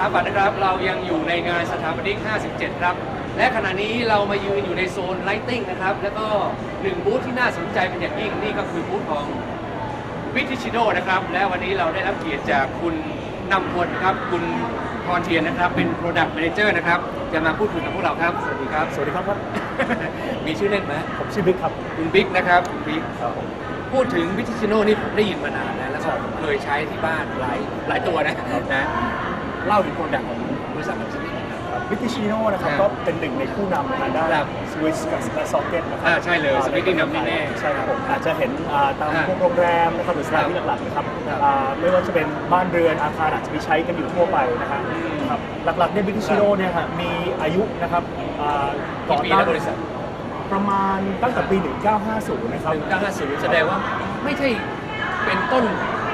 ถาปัตย์นะครับ เรายังอยู่ในงานสถาปนิก 57 ครับ และขณะนี้เรามายืนอยู่ในโซนไลติ้งนะครับ แล้วก็หนึ่งบูธที่น่าสนใจเป็นอย่างยิ่งนี่ก็คือบูธของวิทิชิโนนะครับ และวันนี้เราได้รับเกียรติจากคุณนำพลครับ คุณพรเทียนนะครับ เป็น Product Manager นะครับ จะมาพูดคุยกับพวกเราครับ สวัสดีครับ สวัสดีครับครับมีชื่อเล่นไหมผมชื่อบิ๊กครับ คุณบิ๊กนะครับคุณบิ๊กครับผมพูดถึงวิทิชิโนนี่ผมได้ยินมานานแล้วแล้วก็เคยใช้ที่บ้านหลายหลายตัวนะนะ เล่าถึงโปรดักต์ของบริษัทเราสักนิดนึงครับวิติชิโน่นะครับครับก็เป็นหนึ่งในผู้นำทางด้านครับสวิตช์กับและซ็อกเก็ตนะครัอ่าใช่เลย Switch นี่นำแน่ๆใช่ครับผมอาจจะเห็นอ่าตามอ่าพวกโรงแรมนะครับหรือสถานที่หลักๆนะครับครับอ่าไม่ว่าจะเป็นบ้านเรือนอาคารอาจจะมีใช้กันอยู่ทั่วไปนะฮะอืมครับหลักๆเนี่ยวิติชิโน่เนี่ยฮะมีอายุนะครับอ่ากี่ปีแล้วบริษัท ประมาณตั้งแต่ปี 1950 นะครับ 1950 แสดงว่าไม่ใช่เป็นต้น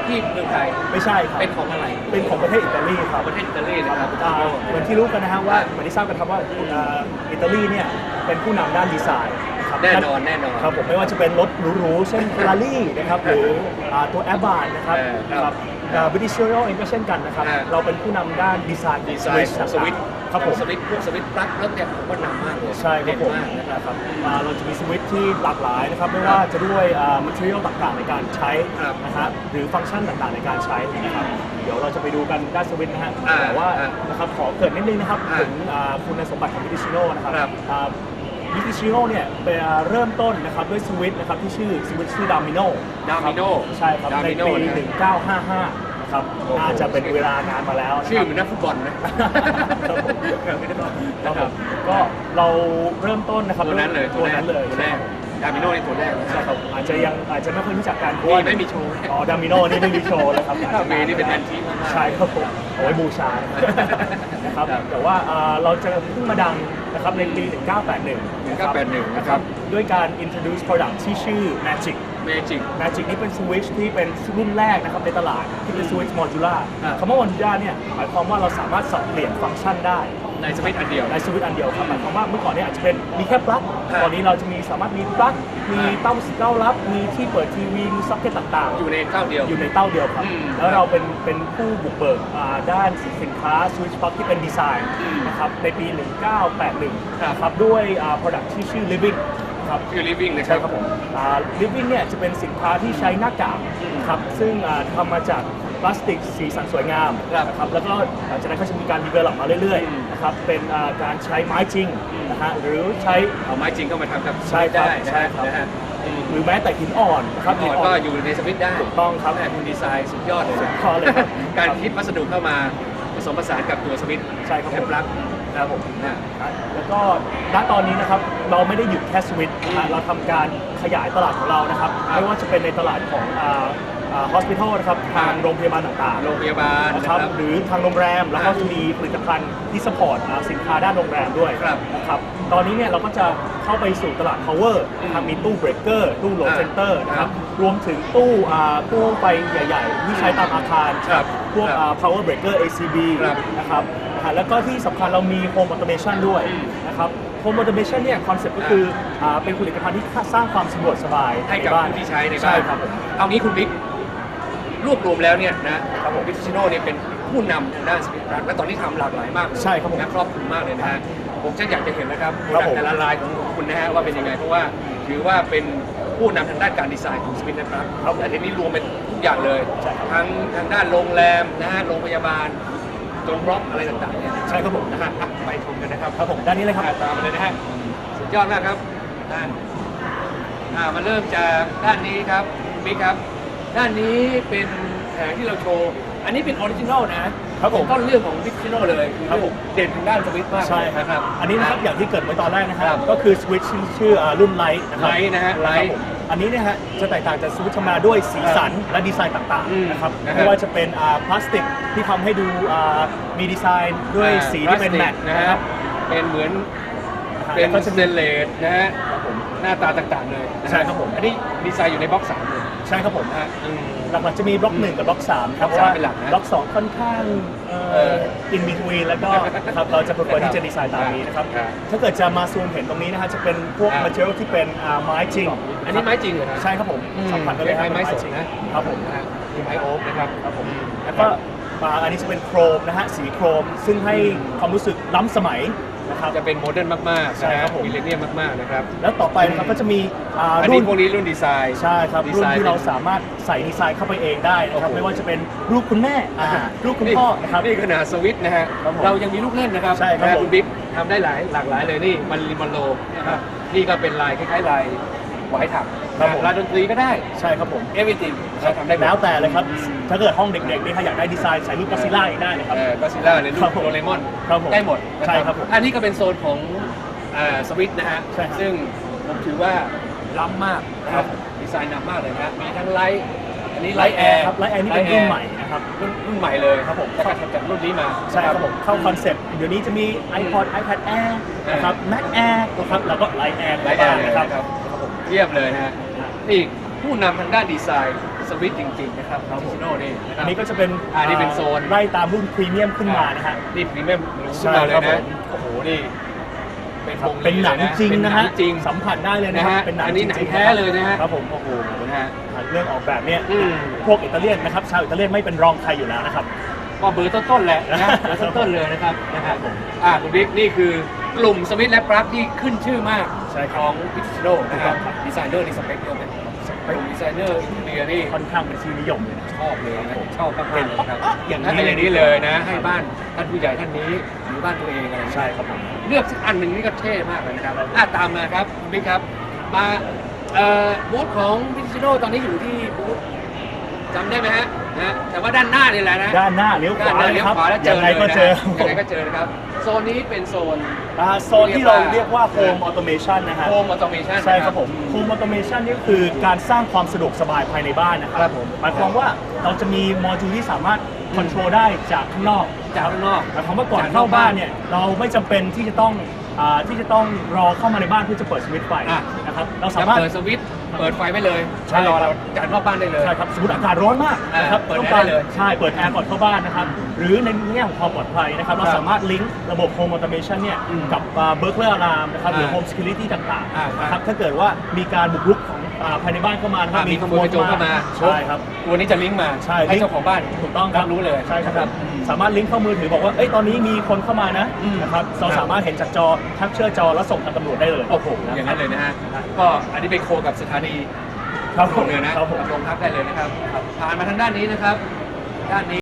ที่เมืองไทยไม่ใช่ครับ เป็นของอะไรเป็นของประเทศอิตาลีครับประเทศอิตาลีนะครับ อ่าเหมือนที่รู้กันนะฮะว่าเหมือนที่ทราบกันครับว่าอ่าอิตาลีเนี่ยเป็นผู้นำด้านดีไซน์ครับแน่นอนแน่นอนครับผมไม่ว่าจะเป็นรถหรูๆเช่น Ferrari นะครับหรืออ่าตัว a i r b a n นะครับเออครับบิทิชโร่เองก็เช่นกันนะครับอ่าเราเป็นผู้นำด้านดีไซน์ดีไซน์ของสวิตช์ ครับผม สวิตช์พวกสวิตช์ปลั๊กแล้วเนี่ยผมว่านำมากเลยใช่ครับผมเด่นมากนะครับ นะครับอ่าเราจะมีสวิตช์ที่หลากหลายนะครับไม่ว่าจะด้วยมัทเรียลต่างๆในการใช้ครับนะฮะหรือฟังก์ชันต่างๆในการใช้นะครับเดี๋ยวเราจะไปดูกันด้านสวิตช์นะฮะอ่าแต่ว่าอ่านะครับขอเกริดนิดนึงนะครับอ่าถึงอ่าคุณสมบัติของวิติชิโน่นะครับครับวิติชิโน่เนี่ยเป็นอ่าเริ่มต้นนะครับด้วยสวิตช์นะครับที่ชื่อสวิตช์ชื่อดามิโน Domino ใช่ครับใน Domino ปีนะ 1955นะ ครับโอ้โหน่าจะเป็นเวลานานมาแล้วนะครับชื่อเหมือนนักฟุตบอลนะ ครับผมไม่ได้บอกครับนะคผรับมก็เราเริ่มต้นนะครับตัวนั้นเลยตัวนั้นเลยตัวแรกดามิโนในตัวแรกนะใช่ครับอาจจะยังอาจจะไม่ค่อยรู้จักกันเพราะนี่ว่าไม่มีโชว์อ๋อดามิโนนี่ไม่มีโชว์เลยครับอาจจะเมย์นี่เป็นแอนทีมากๆใช่ครับผมเอาไว้บูชานะครับครับแต่ว่าอ่าเราจะเพิ่งมาดังนะครับในปี 1981 1981นะครับด้วยการ introduce product ที่ชื่อ Magic เมจิก Magic นี่เป็นสวิตช์ที่เป็นรุ่นแรกนะครับในตลาดที่เป็นสวิตช์โมดูล่าอ่า คำว่าโมดูล่าเนี่ยหมายความว่าเราสามารถสับเปลี่ยนฟังก์ชันได้ ในสวิตช์อันเดียว ในสวิตช์อันเดียวครับหมายความว่าเมื่อก่อนเนี่ยอาจจะเป็นมีแค่ปลั๊กอ่าตอนนี้เราจะมีสามารถมีปลั๊กมีอ่า เต้าเต้ารับ มีที่เปิดทีวีมีซ็อกเก็ตต่างๆ อยู่ในเท่าเดียว อยู่ในเต้าเดียวครับ อืมแล้วเราเป็นเป็นผู้บุกเบิกอ่าด้านสินค้าสวิตช์ปลั๊กที่เป็นดีไซน์อืมนะครับในปี 1981ครับนะครับด้วยอ่า product ที่ชื่อ living ครับคือ living นะคใช่รับ ครับผมอ่า living เนี่ยจะเป็นสินค้าที่ใช้หน้ากากครับซึ่งอ่าทำมาจากพลาสติกสีสันสวยงามครับนะครับแล้วก็หลังจากนั้นก็จะมีการดีเวลลอปมาเรื่อยอืม ๆนะครับเป็นอ่าการใช้ไม้จริงอืมนะฮะหรือใช้ เอาไม้จริงเข้ามาทำกับใช่ครับได้นะใช่ฮะครับ นะฮะอืมหรือแม้แต่หินอ่อนนะครับก่อนก็อยู่ในสวิตช์ได้ถูกต้องครับ แม่คุณดีไซน์สุดยอดเลยสุดยอดเลยครับการคิดวัสดุเข้ามาผสมผสานกับตัวสวิตช์ใช่ครับผมแอปลั๊กนะ ครับผมนะแล้วก็ณตอนนี้นะครับเราไม่ได้หยุดแค่สวิตช์นะฮะเราทำการขยายตลาดของเรานะครับครับไม่ว่าจะเป็นในตลาดของอ่าอ่า hospital นะครับทางโรงพยาบาลต่างๆ โรงพยาบาลนะนะคครัรับบหรือทางโรงแรม แล้วก็อ่าจะมีผลิตภัณฑ์ที่สปอร์ตสินค้าด้านโรงแรมด้วยครับนะครับตอนนี้เนี่ยเราก็จะเข้าไปสู่ตลาด power นะครับอืมมีตู้เบรกเกอร์ตู้โหลดอ่าเซนเตอร์นะคครัรับบรวมถึงตู้อ่าตู้ไฟใหญ่ ๆ ที่ใช้ตามอาคารครับพวกครับอ่า power breaker ACB ครับนะครับ นะฮะแล้วก็ที่สำคัญเรามี home automation ด้วยอืมนะครับ home automation เนี่ยคอนเซ็ปต์ก็คืออ่าเป็นผลิตภัณฑ์ที่สร้างความสะดวกสบายให้กับบ้านผู้ที่ใช้ในบ้านใช่ครับผม เอางี้คุณบิ๊กรวบรวมแล้วเนี่ยนะครับผมวิทชิโน่เนี่ยเป็นผู้นำทางด้านสวิตช์ปลั๊กและตอนนี้ทำหลากหลายมากเลยใช่ครับผมนะครอบคลุมมากเลยนะฮะผมจะอยากจะเห็นนะครับครับผมแต่ละลายของคุณนะฮะว่าเป็นยังไง เพราะว่าถือว่าเป็นผู้นำทางด้านการดีไซน์ของสวิตช์นะครับแต่ทีนี้รวมเป็นทุกอย่างเลยใช่ครับทั้งทางด้านโรงแรมนะฮะโรงพยาบาล ตรงบล็อกอะไรต่างๆเนี่ยใช่ครับผมนะฮะอะไปชมกันนะครับครับผมด้านนี้เลยครับอะตามมาเลยนะฮะสุดยอดมากครับด้านอ่ามาเริ่มจากด้านนี้ครับบิ๊กครับ ด้านนี้เป็นแผงที่เราโชว์ อันนี้เป็นออริจินอลนะครับผมต้นเรื่องของวิทชิโน่เลยครับผม เด่นทางด้านสวิตช์มากใช่นะครับ อันนี้นะครับอย่างที่เกริดไว้ตอนแรกนะคครัรับบก็คือสวิตช์ชื่ออ่ารุ่นไลท์นะครับ Lite นะฮะ Lite ครับผม อันนี้เนี่ยฮะจะแตกต่างจากสวิตช์ธรรมดาด้วยสีสันและดีไซน์ต่างอืมๆนะครับนะฮะไม่ว่าจะเป็นอ่าพลาสติกที่ทำให้ดูอ่ามีดีไซน์ด้วยสีที่เป็นแมตต์นะนะฮะครับเป็นเหมือนนะฮะเป็นแล้วก็สจะเตมีนเลสนะฮะหน้าตาต่างๆเลยนะฮะใช่ครับผมอันนี้ดีไซน์อยู่ในบล็อกสามเลย ใช่ครับผมนะฮะอืม หลักๆจะมีบล็อกหนึ่งกับบล็อกสามครับบล็อกสามเป็นหลักนะบล็อกสองค่อนข้างเเอออินบิทวีแล้วก็นะครับเราจะ prefer ที่จะดีไซน์ตามนี้นะครับครับ ถ้าเกิดจะมาซูมเห็นตรงนี้นะฮะจะเป็นพวกครับ material ที่เป็นอ่าไม้จริงอันนี้ไม้จริงเหรอฮะใช่ครับผมอืมสัมผัสได้เลยคล้ายๆไม้สดจริงนะ ครับผมนะฮะ มีไม้โอ๊กนะครับครับผมแล้แล้ววก็ก็อ่าอันนี้จะเป็นโครมนะฮะสีโครมซึ่งให้ความรู้สึกล้ำสมัย นะครับ จะเป็นโมเดิร์นมากๆใช่นะครัฮะบผม มิเลเนียมมากๆนะครับ แล้วต่อไปนะครับก็จะมีอ่าอันรุ่นี้นพวกนี้รุ่นดีไซน์ใช่ครับดีรุ่ไซนน์ที่เราเป็นสามารถใส่ดีไซน์เข้าไปเองได้นะครับโอ้โห ไม่ว่าจะเป็นรูปคุณแม่อ่ารูปคุณพ่อนะครับ นี่ขนาดสวิตช์นะฮะ ครับผมเรายังมีลูกเล่นนะครับใช่ครับนะผม คุณบิ๊กทำได้หลายหลากหลายเลยนี่มันลิมันโลนะครับ นี่ก็เป็นลายคล้ายๆลาย หวายถักครับผม ลายดนตรีก็ได้ ใช่ครับผม everything เราทำได้หมด แล้วแต่เลยครับ ถ้าเกิดห้องเด็กๆนี่ถ้าอยากได้ดีไซน์ใส่รูปก็ซิล่าอีกได้เลยครับเออก็ซิล่าในรูครัปบผมโดเรมอนครับผมได้หมดนะใช่ครับผมอันนี้ก็เป็นโซนของเอ่อสวิตช์นะฮะ ใช่ครับซึ่งผมถือว่าล้ำมากนะครัฮะบ ดีไซน์นำมากเลยนะฮะมีทั้งไลท์อันนี้ไลไลท์ท์แอแอร์ร์ครับไลท์แอร์นี่เป็นรุ่นใหม่นะครับ รุ่นรุ่นใหม่เลยครับผม แต่ก็ทำจากรุ่นนี้มาใช่ครับผมเข้าคอนเซ็ปต์เดี๋ยวนี้จะมี iPod iPad Air นะครับ Mac Air นะครับแล้วก็ Light Air ไลท์แอร์เลยนะนะคครัรับ บ เยี่ยมเลยนะฮะนี่ผู้นำทางด้านดีไซน์สวิตช์จริงๆนะครับชิโน่นี่นะคอัรันบนี้ก็จะเป็นอันนี้เป็นโซน ไล่ตามรุ่นพรีเมียมขึ้นมานะฮะ นี่พรีเมียมหรูใช่ขึ้นมาเลยครับผนะมโอ้โหนี่เป็นครับวงเป็นหนังลยจริงเป็นะหฮะจริง สัมผัสได้เลยนะนะครัฮะบเป็นหนังอันนี้จริงๆหนังแท้เลยนะฮะ ครับผมโอ้โหนะฮะ เรื่องออกแบบเนี่ยอืม พวกอิตาเลียนนะครับชาวอิตาเลียนไม่เป็นรองใครอยู่แล้วนะครับ ก็เบอร์ต้นๆแหละนะเบอร์ต้นๆเลยนะครับนะครับผมอ่าคุณบิ๊กนี่คือ กลุ่มสวิตช์และปลั๊กที่ขึ้นชื่อมากใช่คขรับองพิชิโร่นะครับครับดีไซเนอร์นี่สเปคเดียวกันกลุ่มดีไซเนอร์อินเดียนี่ค่อนข้างเป็นที่นิยมเลยนะชอบเลยนะชอบมากๆเลยครับอย่างนี้นี้อย่างนี้เลยนะ ให้บ้านท่านผู้ใหญ่ท่านนี้หรือบ้านตัวเองอะไรใช่ครับผมเลือกสักอันหนึ่งนี่ก็เท่มากเลยนะครับอะตามมาครับคุณบิ๊กครับมาเอ่อบูธของพิชิโร่ตอนนี้อยู่ที่บูธจำได้ไหมฮะ นะแต่ว่าด้านหน้านี่แหละนะด้านหน้าเลี้ยวขวาด้านหน้าเลยเลี้ยวครับขวาแล้วเจยัองไงเลยก็นะเจอยังไงก็เจอนะครับโซนนี้เป็นโซน อ่าโซนที่เราเรียกว่า Home Automation นะฮะ โฮมออโตเมชัน ใช่ครับผม Home Automation นี่ก็คือการสร้างความสะดวกสบายภายในบ้านนะคครัรับบผมหมายความว่าเราจะมีโมดูลที่สามารถคอนโทรลได้จากข้างนอกจากข้างนอกหมายความว่าก่อนจากนอกเข้าบ้านบ้านเนี่ยเราไม่จำเป็นที่จะต้องอ่าที่จะต้องรอเข้ามาในบ้านเพื่อจะเปิดสวิตช์ไฟอะ นะครับเราจะสามารถเปิดสวิตช์ เปิดไฟไว้เลยใช่รอเราจากนอกบ้านได้เลย ใช่ครับสมมติอากาศร้อนมากนะครับเปิดต้องแอร์การได้เลยใช่เปิดแอร์ก่อนเข้าบ้านนะครับ หรือในแง่ของความปลอดภัยนะครับ เราครับสามารถลิงก์ระบบ Home Automation เนี่ยอืมกับเบิร์กเลอร์อะลามนะครับ หรือ อ่า Home Security ต่างอ่าๆ ครับนะครับ ถ้าเกิดว่ามีการบุกรุกของ อ่าภายในบ้านเข้ามานะครับอะมีขโมยกระโจนเข้ามา ใช่ครับตัวนี้จะลิงก์มาใช่ให้เจ้าของบ้านถูกต้องครับรู้เลยใช่ครับนะครับสามารถลิงก์เข้ามือถือบอกว่าเอ้ยตอนนี้มีคนเข้ามานะอืม นะครับเราครับสามารถเห็นจากจอทักเชื่อจอแล้วส่งทางตำรวจได้เลยโอ้โหอย่างนั้นเลยนะฮะก็อันนี้ไปโคกับสถานีครับตำผรวมจเลยนะครับผมกับโรงพักได้เลยนะครับผ่านมาทางด้านนี้นะครับ ด้านนี้